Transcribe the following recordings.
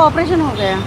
Operation हो गया।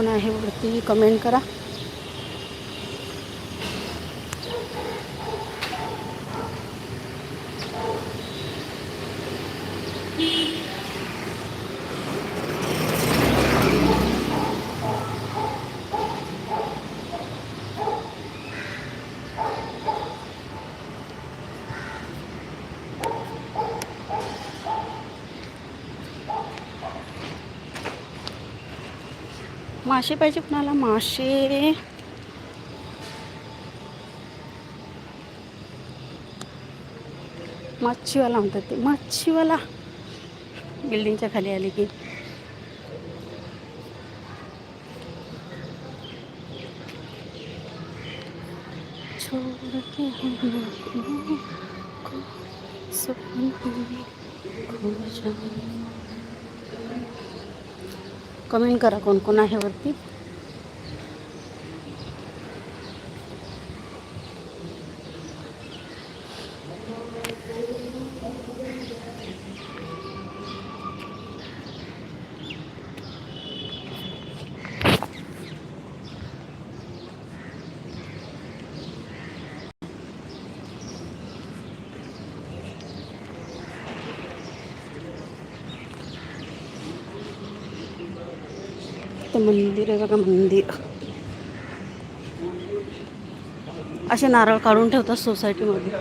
कोण आहे वरती कमेंट करा. मासे पाहिजे कुणाला मासे मच्छीवाला म्हणतात ते मच्छीवाला बिल्डिंगच्या खाली आली की छोड़ के हम लोगों को सपनों में खो जाए कमेंट करा कोण कोण आहे वरती ते इकडे बघा मंदिर. असे नारळ काढून ठेवतात सोसायटीमध्ये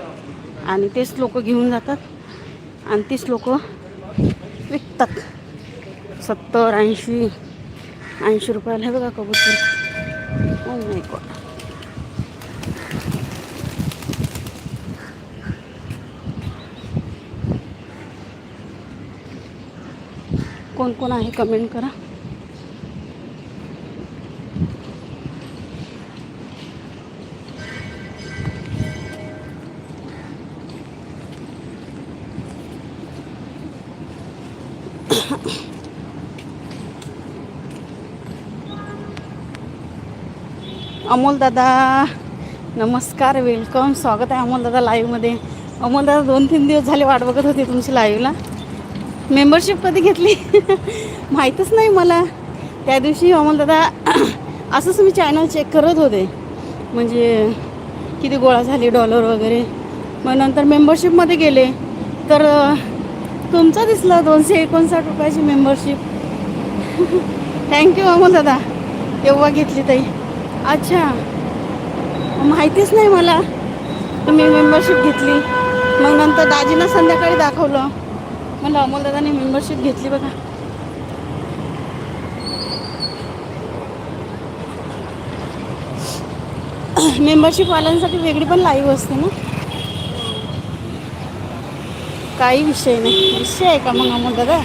आणि तेच लोक घेऊन जातात. आणि तेच लोक विकतात. सत्तर ऐंशी ऐंशी रुपयाला हे बघा कबूतर. ओ माय कोण कोण आहे? कमेंट करा. अमोल दादा नमस्कार वेलकम स्वागत आहे अमोल दादा लाईव्हमध्ये अमोल दादा दोन तीन दिवस झाले वाट बघत होते तुमची लाईव्हला मेंबरशिप कधी घेतली? माहीतच नाही मला. त्या दिवशी अमोल दादा असंच मी चॅनल चेक करत होते. म्हणजे किती गोळा झाली डॉलर वगैरे. मग नंतर मेंबरशिपमध्ये गेले. तर तुमचं दिसलं दोनशे एकोणसाठ रुपयाची मेंबरशिप थँक्यू अमोल दादा. तेव्हा घेतली ताई. अच्छा. माहितीच नाही मला. तुम्ही मेंबरशिप घेतली. मग नंतर दाजीनं संध्याकाळी दाखवलं. मला अमोल दादाने मेंबरशिप घेतली बघा. मेंबरशिपवाल्यांसाठी वेगळी पण लाईव्ह असते ना? काही विषय नाही. विषय आहे का मग अमोल दादा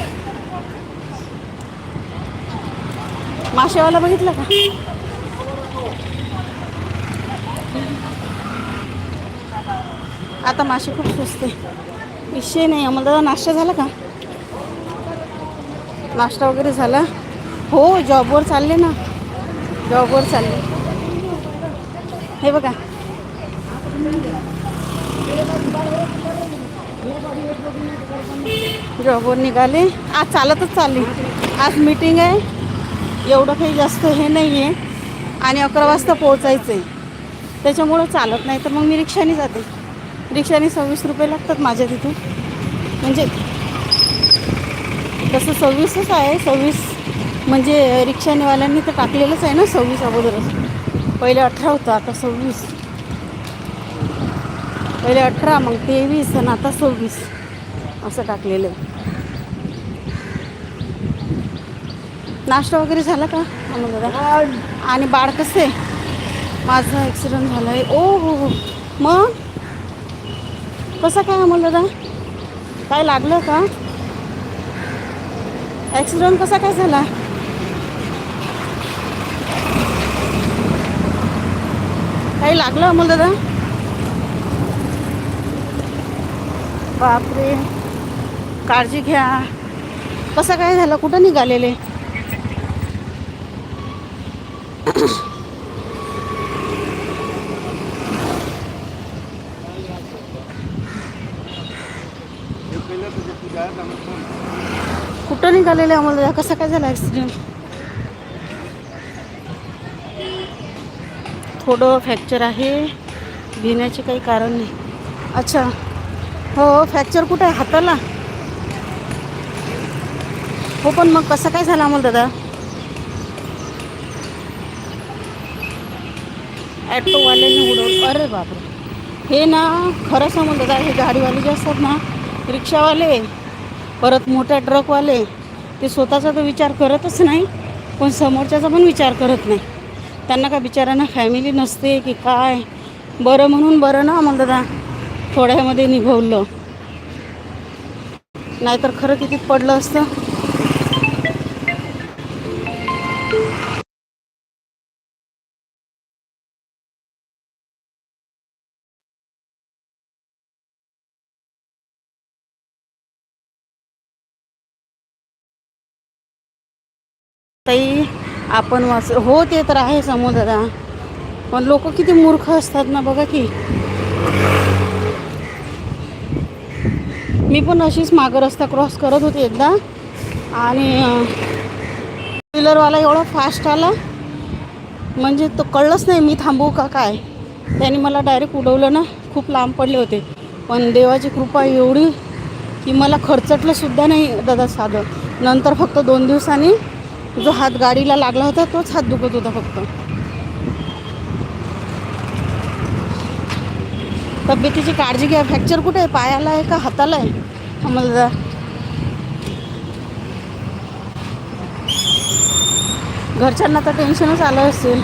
माशेवाला बघितलं का? आता मासे खूप स्वस्त आहे विषय नाही. अमोल दादा नाश्ता झाला का? नाश्ता वगैरे झाला. हो जॉबवर चालले ना. जॉबवर चालले. हे बघा. जॉबवर निघाले. आज चालतच चालली. आज मीटिंग आहे. एवढं काही जास्त हे नाही आहे आणि अकरा वाजता पोहोचायचं आहे त्याच्यामुळं चालत नाही. तर मग मी रिक्षाने जाते. रिक्षाने सव्वीस रुपये लागतात माझ्या तिथून. म्हणजे तसं सव्वीसच आहे. सव्वीस म्हणजे रिक्षानेवाल्यांनी तर टाकलेलंच आहे ना सव्वीस अगोदरच. पहिले अठरा होतं आता सव्वीस. पहिले अठरा मग तेवीस आणि आता सव्वीस. असं टाकलेलं आहे. नाश्ता वगैरे झाला का? आम्हाला दादा आणि बाळ कसं आहे? माझा ॲक्सिडेंट झाला आहे ओ हो हो. मग? कसं काय अमोल दादा काय लागलं का? ॲक्सिडेंट कसा काय झाला? काही लागलं अमोल दादा बापरे. काळजी घ्या. कसं काय झालं? कुठं निघालेले? कुठं निघालेले आम्हाला? कसं काय झालं ॲक्सिडेंट थोडं फ्रॅक्चर आहे. भिण्याचे काही कारण नाही. अच्छा. हो, हो फ्रॅक्चर कुठं आहे? हाताला. हो पण मग कसं काय झालं आम्हाला दादा? ॲटोवाल्याने उडवलं. अरे बापरे. हे ना खरं सांगून दादा हे गाडीवाले जे असतात ना रिक्षावाले परत मोठ्या ट्रकवाले ते स्वतःचा तर विचार करतच नाही पण समोरच्याचा पण विचार करत नाही. त्यांना का बिचारांना फॅमिली नसते की काय? बरं म्हणून बरं ना आम्हाला दादा. थोड्यामध्ये निभवलं नाहीतर खरं किती पडलं असतं. ताई आपण वाच हो ते तर आहे समोर दादा. पण लोक किती मूर्ख असतात ना बघा की. मी पण अशीच मागं रस्ता क्रॉस करत होते एकदा. आणि व्हीलरवाला एवढा फास्ट आला. म्हणजे तो कळलंच नाही मी थांबू का काय. त्याने मला डायरेक्ट उडवलं ना खूप लांब पडले होते. पण देवाची कृपा एवढी की मला खर्चटलंसुद्धा नाही दादा साधं. नंतर फक्त दोन दिवसांनी जो हात गाडीला लागला होता तोच हात दुखत होता फक्त. तब्येतीची काळजी घ्या. फ्रॅक्चर कुठे आहे? पायाला आहे का हाताला आहे? आम्हाला घरच्यांना तर टेन्शनच आलं असेल.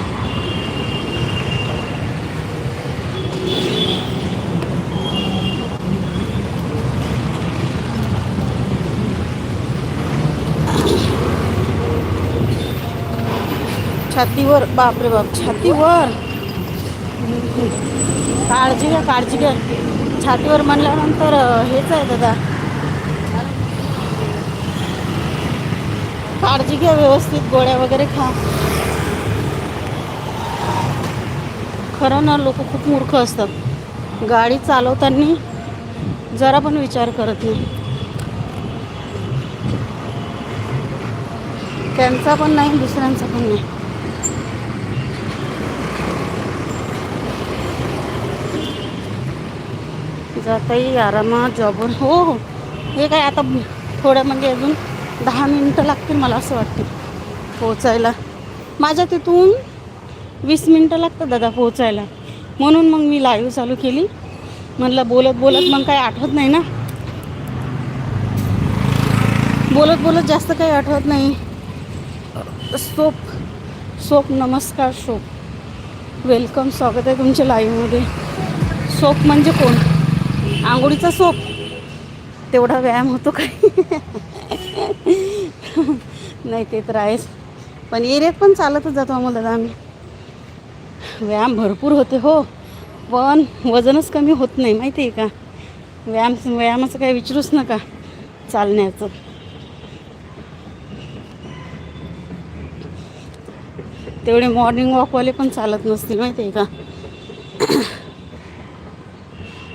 छातीवर. बापरे बाप. छातीवर. काळजी घ्या काळजी घ्या. छातीवर म्हणल्यानंतर हेच आहे दादा. काळजी घ्या व्यवस्थित गोळ्या वगैरे खा. खरं ना लोक खूप मूर्ख असतात. गाडी चालवताना जरा पण विचार करत नाही. त्यांचा पण नाही दुसऱ्यांचा पण नाही. जाता येईल आरामात जॉबवर. हो हो. हे काय आता थोडं म्हणजे अजून दहा मिनटं लागतील मला असं वाटते पोचायला माझ्या तिथून वीस मिनटं लागतात दादा पोचायला म्हणून मग मी लाईव्ह चालू केली. म्हटलं बोलत बोलत मग काही आठवत नाही ना? बोलत बोलत जास्त काही आठवत नाही. सोप सोप नमस्कार सोप. वेलकम स्वागत आहे तुमच्या लाईव्हमध्ये सोप म्हणजे कोण? आंघोळीचा सोप. तेवढा व्यायाम होतो काय नाही ते तर आहेच. पण एरियात पण चालतच जातो आम्हाला दादा आम्ही. व्यायाम भरपूर होते हो. पण वजनच कमी होत नाही माहिती आहे का? व्यायाम व्यायामाचं काही विचारूच नका चालण्याचं. तेवढे मॉर्निंग वॉकवाले पण चालत नसतील माहिती आहे का?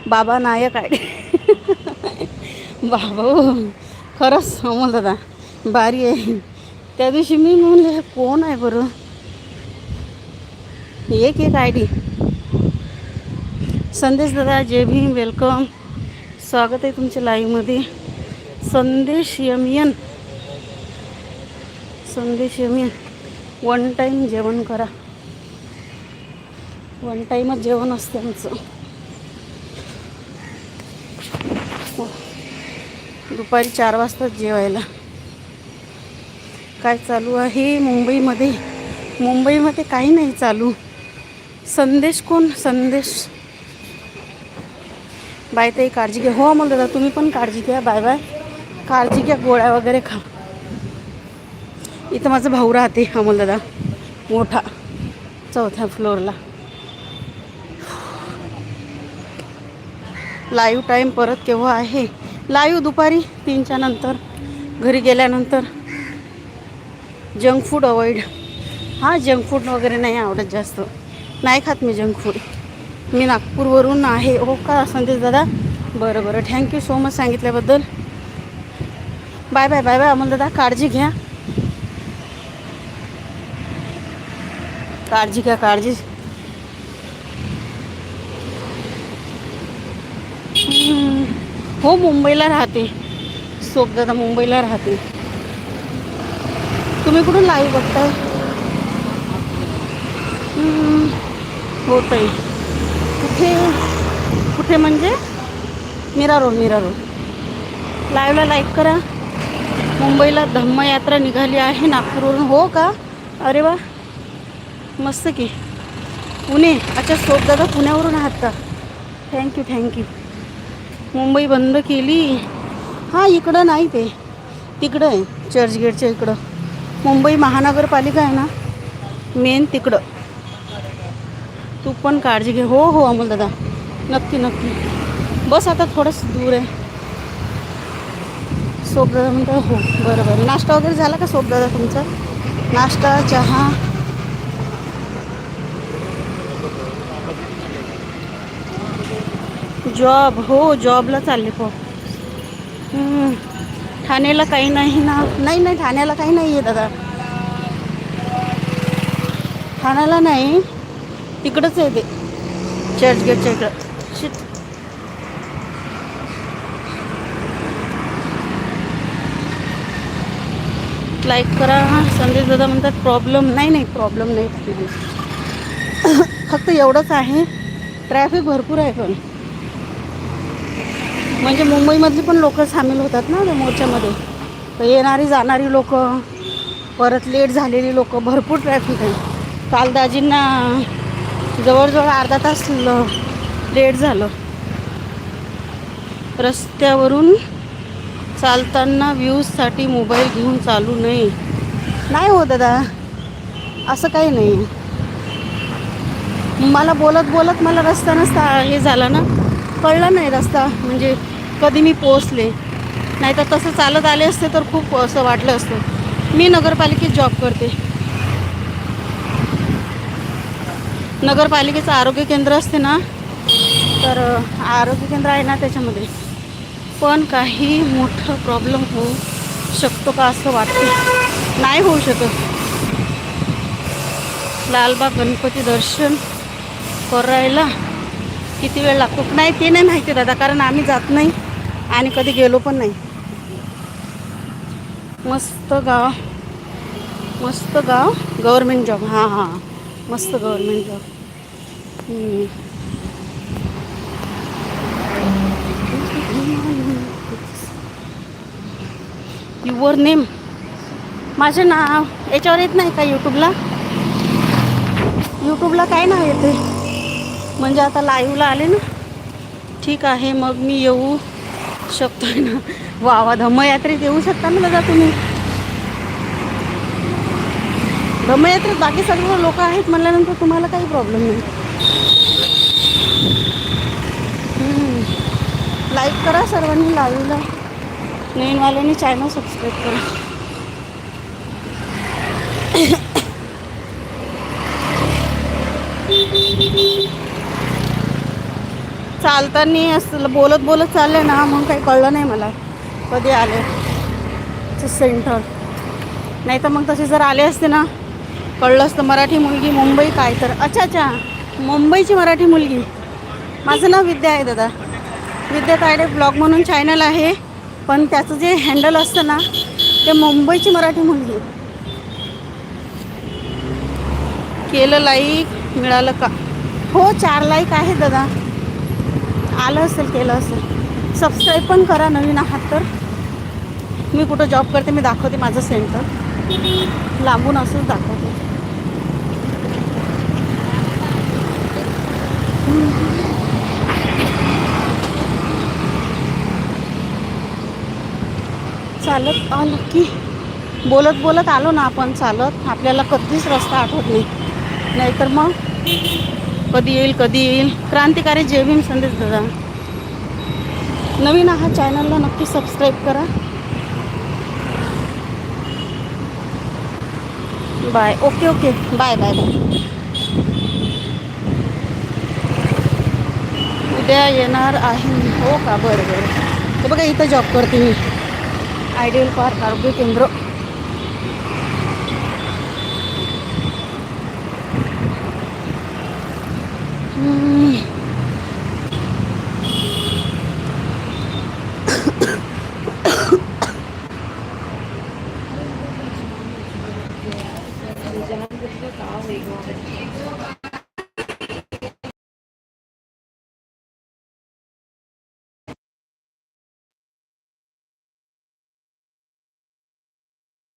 बाबा नायक आहे. बाबा हो. खरंच अमोल दादा भारी आहे. त्या दिवशी मी म्हणले हे कोण आहे बरं? एक एक आय डी. संदेश दादा जे भीम वेलकम. स्वागत आहे तुमच्या लाईव्हमध्ये. संदेश यमियन. संदेश यमियन. वन टाईम जेवण करा. वन टाईमच जेवण असतं आमचं. हो. दुपारी चार वाजताच जेवायला. काय चालू आहे मुंबईमध्ये? मुंबईमध्ये काही नाही चालू. संदेश कोण? संदेश. बाय ताई काळजी घ्या. हो मग दादा तुम्ही पण काळजी घ्या. Bye bye. काळजी घ्या गोळ्या वगैरे खा. इथं माझा भाऊ राहते अमोल दादा. मोठा. चौथ्या फ्लोअरला लाईव्ह टाईम परत केव्हा आहे? लाईव्ह दुपारी तीनच्या नंतर घरी गेल्यानंतर. जंक फूड अवॉइड हां जंक फूड वगैरे नाही आवडत जास्त. नाही खात मी जंक फूड मी नागपूरवरून आहे. हो का संदेश दादा? बरं बरं. थँक्यू सो मच सांगितल्याबद्दल. Bye bye bye bye Amol दादा. काळजी घ्या. काळजी घ्या काळजी. हो मुंबईला राहते. सोप दादा मुंबईला राहते. तुम्ही कुठून लाईव्ह बघताय? हम्म. आहे कुठे कुठे म्हणजे? Mira road Mira road. लाईव्हला लाईक करा. मुंबईला धम्मयात्रा निघाली आहे नागपूरवरून. हो का? अरे वा. मस्त की. पुणे. अच्छा सोप दादा पुण्यावरून आहात का? थँक्यू थँक्यू मुंबई बंद केली. हां इकडं नाही ते. तिकडं आहे चर्चगेटच्या इकडं. मुंबई महानगरपालिका आहे ना मेन तिकडं. तू पण काळजी घे. हो हो अमोल दादा. नक्की नक्की. बस आता थोडंसं दूर आहे. सोबदादा म्हणतो हो बरं बरं. नाश्ता वगैरे झाला का सोबदादा तुमचा? नाश्ता चहा? जॉब हो जॉबला चालले पो. ठाण्याला काही नाही ना? नाही नाही ठाण्याला काही नाही आहे दादा. ठाण्याला नाही तिकडंच आहे ते. चर्चगेटच्या इकडं. शिट. लाईक करा संदेश दादा म्हणतात प्रॉब्लेम नाही. नाही प्रॉब्लेम नाही. फक्त एवढंच आहे ट्रॅफिक भरपूर आहे पण. म्हणजे मुंबईमधली पण लोक सामील होतात ना त्या मोर्चामध्ये तर येणारी जाणारी लोक परत लेट झालेली लोक भरपूर ट्रॅफिक आहे. काल दाजींना जवळजवळ अर्धा तास लेट झालं. रस्त्यावरून चालताना व्ह्यूजसाठी मोबाईल घेऊन चालू नये. नाही हो दादा असं काही नाही. मला बोलत बोलत मला रस्ता नसता हे झाला ना. कळला नाही रस्ता म्हणजे कधी मी पोचले नाही तर तसं चालत आले असते तर खूप असं वाटलं असतं. मी नगरपालिकेत जॉब करते. नगरपालिकेचं आरोग्य केंद्र असते ना तर आरोग्य केंद्र आहे ना त्याच्यामध्ये. पण काही मोठं प्रॉब्लेम होऊ शकतो का असं वाटते. नाही होऊ शकत. लालबाग गणपती दर्शन करायला किती वेळ लागतो? नाही ते नाही माहिती दादा कारण आम्ही जात नाही आणि कधी गेलो पण नाही. मस्त गाव मस्त गाव गव्हर्मेंट जॉब. हां हां मस्त गव्हर्मेंट जॉब. Your name? माझं नाव याच्यावर येत नाही का यूट्यूबला यूट्यूबला काय नाव येते म्हणजे आता लाईव्हला आले ना? ठीक आहे मग मी येऊ शकतोय ना? वा वा धम्मयात्रेत येऊ शकता ना दादा तुम्ही? धम्मयात्रेत बाकी सर्व लोक आहेत म्हणल्यानंतर तुम्हाला काही प्रॉब्लेम नाही. लाईक करा सर्वांनी लाईव्हला नवीनवाल्यांनी चॅनल सबस्क्राईब करा. चालताना असं बोलत बोलत चालले ना मग काही कळलं नाही मला. कधी आले? सेंटर. नाही तर मग तसे जर आले असते ना कळलं असतं मराठी मुलगी मुंबई काय तर. अच्छा अच्छा. मुंबईची मराठी मुलगी. माझं नाव विद्या आहे दादा. विद्या तायडे ब्लॉग म्हणून चॅनल आहे. पण त्याचं जे हँडल असतं ना ते मुंबईची मराठी मुलगी. केलं लाईक मिळालं का? हो चार लाईक आहे दादा. आलं असेल केलं असेल. सबस्क्राईब पण करा नवीन आहात तर. मी कुठं जॉब करते मी दाखवते माझं सेंटर लांबून असंच दाखवते. चालत आलं की. बोलत बोलत आलो ना आपण चालत. आपल्याला कधीच रस्ता आठवत नाही. नाहीतर मग कधी येईल कधी येईल. क्रांतिकारी जय भीम संदेश दादा. नवीन हा चॅनलला नक्की सबस्क्राईब करा. Bye. Okay okay. Bye bye bye. उद्या येणार आहे हो का? बरं बरं. बघा इथं जॉब करते मी. आयडियल पार्क आरोग्य केंद्र. 嗯。